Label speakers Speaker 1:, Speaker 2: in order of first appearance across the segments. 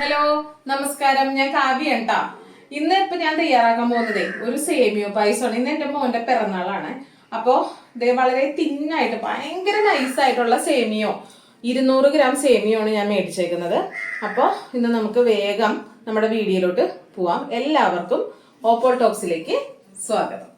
Speaker 1: Hello നമസ്കാരം. ഞാൻ കാവ്യ കേട്ടാ ഇന്ന് ഇപ്പൊ ഞാൻ തയ്യാറാക്കാൻ പോകുന്നതേ ഒരു സേമിയോ പായസമാണ്. ഇന്ന് എന്റെ മോന്റെ പിറന്നാളാണ്. അപ്പോ ഇതേ വളരെ തിന്നായിട്ട് ഭയങ്കര നൈസായിട്ടുള്ള സേമിയോ ഇരുന്നൂറ് ഗ്രാം സേമിയോ ആണ് ഞാൻ മേടിച്ചേക്കുന്നത്. അപ്പോൾ ഇന്ന് നമുക്ക് വേഗം നമ്മുടെ വീഡിയോയിലോട്ട് പോവാം. എല്ലാവർക്കും ഓപ്പോൾ ടോക്സിലേക്ക് സ്വാഗതം.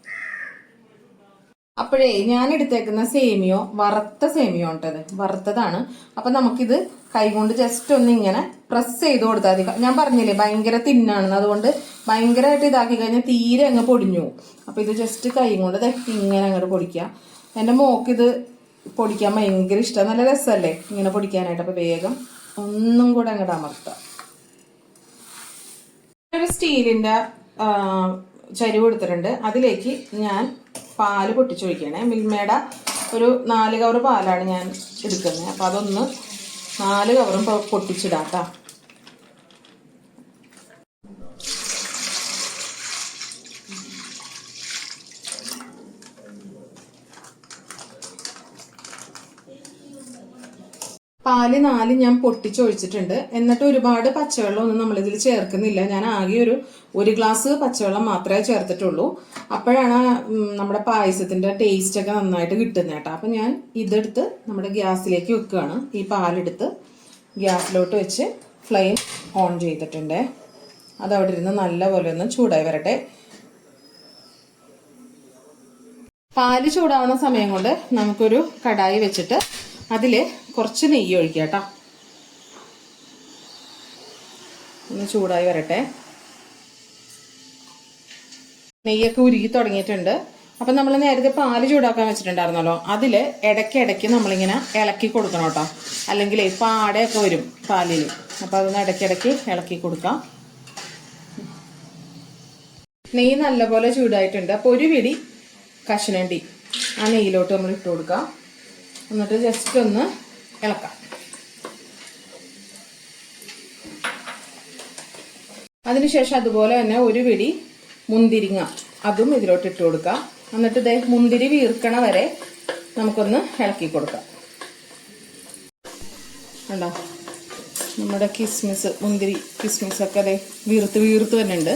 Speaker 1: അപ്പോഴേ ഞാൻ എടുത്തേക്കുന്ന സേമിയോ വറുത്ത സേമിയോ ഉണ്ടത് വറുത്തതാണ്. അപ്പൊ നമുക്കിത് കൈകൊണ്ട് ജസ്റ്റ് ഒന്ന് ഇങ്ങനെ പ്രസ് ചെയ്ത് കൊടുത്താൽ മതി. ഞാൻ പറഞ്ഞില്ലേ ഭയങ്കര തിന്നാണെന്ന്. അതുകൊണ്ട് ഭയങ്കരമായിട്ട് ഇതാക്കി കഴിഞ്ഞാൽ തീരെ അങ്ങ് പൊടിഞ്ഞു പോകും. അപ്പൊ ഇത് ജസ്റ്റ് കൈ കൊണ്ട് തെറ്റി ഇങ്ങനെ അങ്ങോട്ട് പൊടിക്കുക. എന്റെ മോക്ക് ഇത് പൊടിക്കാൻ ഭയങ്കര ഇഷ്ടം നല്ല രസമല്ലേ ഇങ്ങനെ പൊടിക്കാനായിട്ട്. അപ്പൊ വേഗം ഒന്നും കൂടെ അങ്ങോട്ട് അമർത്താം. ഒരു ചരിവ് എടുത്തിട്ടുണ്ട്. അതിലേക്ക് ഞാൻ പാൽ പൊട്ടിച്ചൊഴിക്കണേ. മിൽമയുടെ ഒരു നാല് കവർ പാലാണ് ഞാൻ എടുക്കുന്നത്. അപ്പോൾ അതൊന്ന് നാല് കവറും പൊട്ടിച്ചിടാം കേട്ടോ പാൽ നാല് ഞാൻ പൊട്ടിച്ചൊഴിച്ചിട്ടുണ്ട്. എന്നിട്ട് ഒരുപാട് പച്ചവെള്ളം ഒന്നും നമ്മൾ ചേർക്കുന്നില്ല. ഞാൻ ആകെ ഒരു ഒരു ഗ്ലാസ് പച്ചവെള്ളം മാത്രമേ ചേർത്തിട്ടുള്ളൂ. അപ്പോഴാണ് നമ്മുടെ പായസത്തിന്റെ ടേസ്റ്റ് ഒക്കെ നന്നായിട്ട് കിട്ടുന്നത് കേട്ടോ. അപ്പം ഞാൻ ഇതെടുത്ത് നമ്മുടെ ഗ്യാസിലേക്ക് വെക്കുകയാണ്. ഈ പാലെടുത്ത് ഗ്യാസിലോട്ട് വെച്ച് ഫ്ലെയിം ഓൺ ചെയ്തിട്ടുണ്ട്. അത് അവിടെ ഇരുന്ന് നല്ലപോലെ ഒന്ന് ചൂടായി വരട്ടെ. പാൽ ചൂടാവുന്ന സമയം കൊണ്ട് നമുക്കൊരു കടായി വെച്ചിട്ട് അതിൽ കുറച്ച് നെയ്യ് ഒഴിക്കുക കേട്ടോ. ഒന്ന് ചൂടായി വരട്ടെ. നെയ്യൊക്കെ ഉരുകി തുടങ്ങിയിട്ടുണ്ട്. അപ്പം നമ്മൾ നേരത്തെ പാൽ ചൂടാക്കാൻ വെച്ചിട്ടുണ്ടായിരുന്നല്ലോ. അതിൽ ഇടയ്ക്ക് ഇടയ്ക്ക് നമ്മളിങ്ങനെ ഇളക്കി കൊടുക്കണം കേട്ടോ. അല്ലെങ്കിൽ പാടയൊക്കെ വരും പാലിൽ അപ്പം അതൊന്ന് ഇടയ്ക്കിടയ്ക്ക് ഇളക്കി കൊടുക്കാം. നെയ്യ് നല്ലപോലെ ചൂടായിട്ടുണ്ട്. അപ്പോൾ ഒരു പിടി കശുനണ്ടി ആ നെയ്യിലോട്ട് നമ്മൾ ഇട്ട് കൊടുക്കാം. എന്നിട്ട് ജസ്റ്റ് ഒന്ന് ഇളക്കാം. അതിനുശേഷം അതുപോലെ തന്നെ ഒരു പിടി മുന്തിരിങ്ങ അതും ഇതിലോട്ട് ഇട്ട് കൊടുക്കാം. എന്നിട്ട് ഇതേ മുന്തിരി വീർക്കണ വരെ നമുക്കൊന്ന് ഇളക്കി കൊടുക്കാം. കണ്ടോ? നമ്മുടെ കിസ്മിസ് മുന്തിരി കിസ്മിസ് ഒക്കെ അതെ വീർത്ത് വീർത്ത് വരുന്നുണ്ട്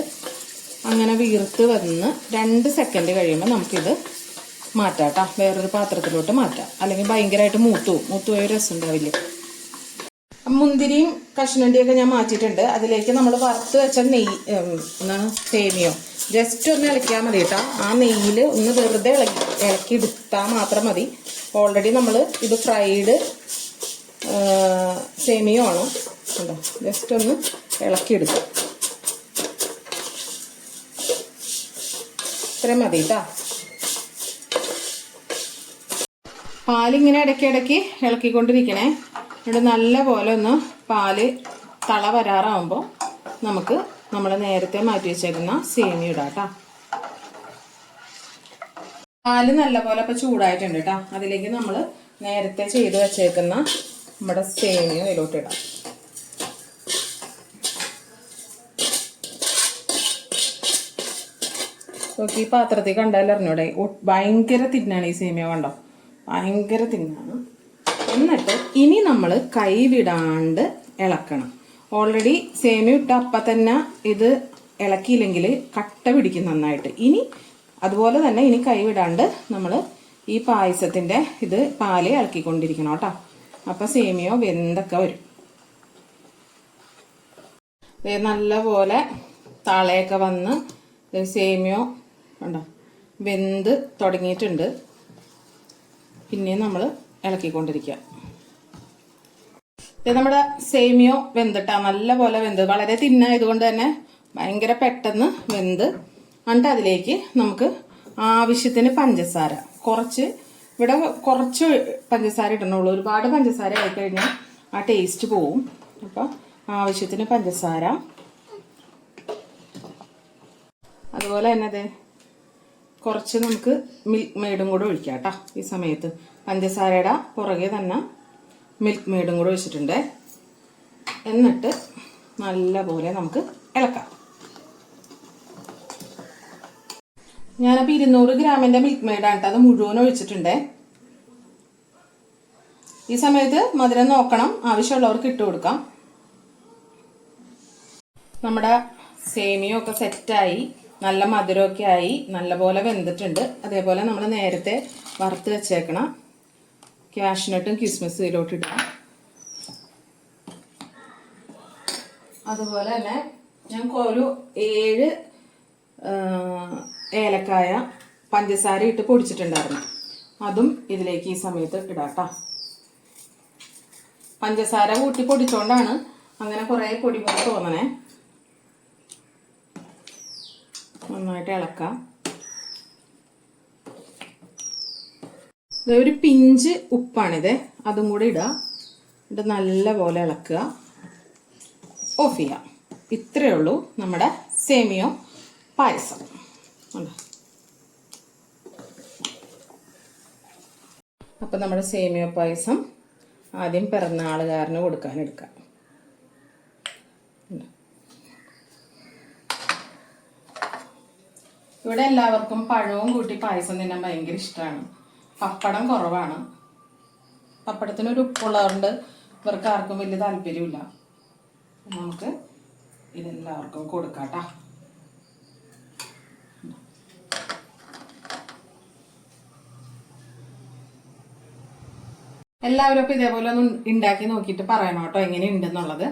Speaker 1: അങ്ങനെ വീർത്ത് വന്ന് രണ്ട് സെക്കൻഡ് കഴിയുമ്പോൾ നമുക്കിത് മാറ്റാം കേട്ടോ വേറൊരു പാത്രത്തിലോട്ട് മാറ്റാം. അല്ലെങ്കിൽ ഭയങ്കരമായിട്ട് മൂത്തു മൂത്തു പോയ രസം ഉണ്ടാവില്ല മുന്തിരിയും കഷ്ണണ്ടിയൊക്കെ ഞാൻ മാറ്റിയിട്ടുണ്ട്. അതിലേക്ക് നമ്മൾ വറുത്ത് വെച്ച നെയ്യ് എന്താണ്? സേമിയോ. ജസ്റ്റ് ഒന്ന് ഇളക്കിയാൽ മതി കേട്ടോ. ആ നെയ്യിൽ ഒന്ന് വെറുതെ ഇളക്കി ഇളക്കി എടുത്താൽ മാത്രം മതി. ഓൾറെഡി നമ്മൾ ഇത് ഫ്രൈഡ് സേമിയോ ആണ്. കണ്ടോ? ജസ്റ്റ് ഒന്ന് ഇളക്കിയെടുക്കും ഇത്രയും മതി കേട്ടോ. പാലിങ്ങനെ ഇടയ്ക്കിടയ്ക്ക് ഇളക്കിക്കൊണ്ടിരിക്കണേ. ഇവിടെ നല്ല പോലെ ഒന്ന് പാൽ തള വരാറാവുമ്പോൾ നമുക്ക് നമ്മൾ നേരത്തെ മാറ്റി വെച്ചേക്കുന്ന സേമിയ ഇടാം കേട്ടോ പാൽ നല്ല പോലെ ഇപ്പം ചൂടായിട്ടുണ്ട് കേട്ടോ അതിലേക്ക് നമ്മൾ നേരത്തെ ചെയ്ത് വെച്ചേക്കുന്ന നമ്മുടെ സേമിയ ഇടാം. നോക്കി ഈ പാത്രത്തിൽ കണ്ടാലറിഞ്ഞൂടെ ഭയങ്കര തിന്നാണ് ഈ സേമിയ കണ്ടോ? ഭയങ്കര തിങ്ങാണ്. എന്നിട്ട് ഇനി നമ്മൾ കൈ വിടാണ്ട് ഇളക്കണം. ഓൾറെഡി സേമി ഇട്ട അപ്പം തന്നെ ഇത് ഇളക്കിയില്ലെങ്കിൽ കട്ട പിടിക്കും നന്നായിട്ട്. ഇനി അതുപോലെ തന്നെ ഇനി കൈ വിടാണ്ട് നമ്മൾ ഈ പായസത്തിന്റെ ഇത് പാൽ ഇളക്കിക്കൊണ്ടിരിക്കണം കേട്ടോ. അപ്പം സേമിയോ വെന്തൊക്കെ വരും. നല്ലപോലെ താളയൊക്കെ വന്ന് സേമിയോ കണ്ടോ വെന്ത് തുടങ്ങിയിട്ടുണ്ട്. പിന്നെയും നമ്മൾ ഇളക്കിക്കൊണ്ടിരിക്കുക ഇത് നമ്മുടെ സേമിയോ വെന്തിട്ടാ നല്ലപോലെ വെന്ത്. വളരെ തിന്നായതുകൊണ്ട് തന്നെ ഭയങ്കര പെട്ടെന്ന് വെന്ത്. എന്നിട്ട് അതിലേക്ക് നമുക്ക് ആവശ്യത്തിന് പഞ്ചസാര. കുറച്ച് ഇവിടെ കുറച്ച് പഞ്ചസാര ഇടണുള്ളൂ. ഒരുപാട് പഞ്ചസാര ആയിക്കഴിഞ്ഞാൽ ആ ടേസ്റ്റ് പോവും. അപ്പം ആവശ്യത്തിന് പഞ്ചസാര. അതുപോലെ തന്നെ കുറച്ച് നമുക്ക് മിൽക്ക് മെയ്ഡും കൂടെ ഒഴിക്കാം കേട്ടോ ഈ സമയത്ത്. പഞ്ചസാരയുടെ പുറകെ തന്നെ മിൽക്ക് മെയ്ഡും കൂടെ ഒഴിച്ചിട്ടുണ്ട്. എന്നിട്ട് നല്ലപോലെ നമുക്ക് ഇളക്കാം. ഞാനപ്പോൾ ഇരുന്നൂറ് ഗ്രാമിന്റെ മിൽക്ക് മെയ്ഡാണ് അത് മുഴുവൻ ഒഴിച്ചിട്ടുണ്ട്. ഈ സമയത്ത് മധുരം നോക്കണം. ആവശ്യമുള്ളവർക്ക് ഇട്ട് കൊടുക്കാം. നമ്മുടെ സേമിയൊക്കെ സെറ്റായി നല്ല മധുരമൊക്കെ ആയി നല്ലപോലെ വെന്തിട്ടുണ്ട്. അതേപോലെ നമ്മൾ നേരത്തെ വറുത്ത് വെച്ചേക്കണ ക്യാഷ്നട്ടും കിസ്മിസും ഇതിലോട്ട് ഇടാം അതുപോലെ തന്നെ ഞങ്ങൾക്ക് ഒരു ഏഴ് ഏലക്കായ പഞ്ചസാര ഇട്ട് പൊടിച്ചിട്ടുണ്ടായിരുന്നു. അതും ഇതിലേക്ക് ഈ സമയത്ത് ഇടാട്ടോ. പഞ്ചസാര കൂട്ടി പൊടിച്ചോണ്ടാണ് അങ്ങനെ കുറേ പൊടി പോലെ തോന്നണേ. നന്നായിട്ട് ഇളക്കാം. ഒരു പിഞ്ച് ഉപ്പാണിത്. അതും കൂടി ഇടുക എന്നിട്ട് നല്ല പോലെ ഇളക്കുക. ഓഫ് ചെയ്യാം. ഇത്രയേ ഉള്ളൂ നമ്മുടെ സേമിയോ പായസം. അപ്പം നമ്മുടെ സേമിയോ പായസം ആദ്യം പിറന്നാളുകാരന് കൊടുക്കാൻ എടുക്കാം ഉണ്ടോ? ഇവിടെ എല്ലാവർക്കും പഴവും കൂട്ടി പായസം തിന്നാൻ ഭയങ്കര ഇഷ്ടമാണ് പപ്പടം കുറവാണ്. പപ്പടത്തിന് ഒരു ഉപ്പുള്ളതുകൊണ്ട് ഇവർക്ക് ആർക്കും വലിയ താല്പര്യമില്ല നമുക്ക് ഇതെല്ലാവർക്കും കൊടുക്കാട്ടാ. എല്ലാവരും അപ്പം ഇതേപോലെ ഒന്ന് ഉണ്ടാക്കി നോക്കിയിട്ട് പറയണം കേട്ടോ എങ്ങനെയുണ്ടെന്നുള്ളത്.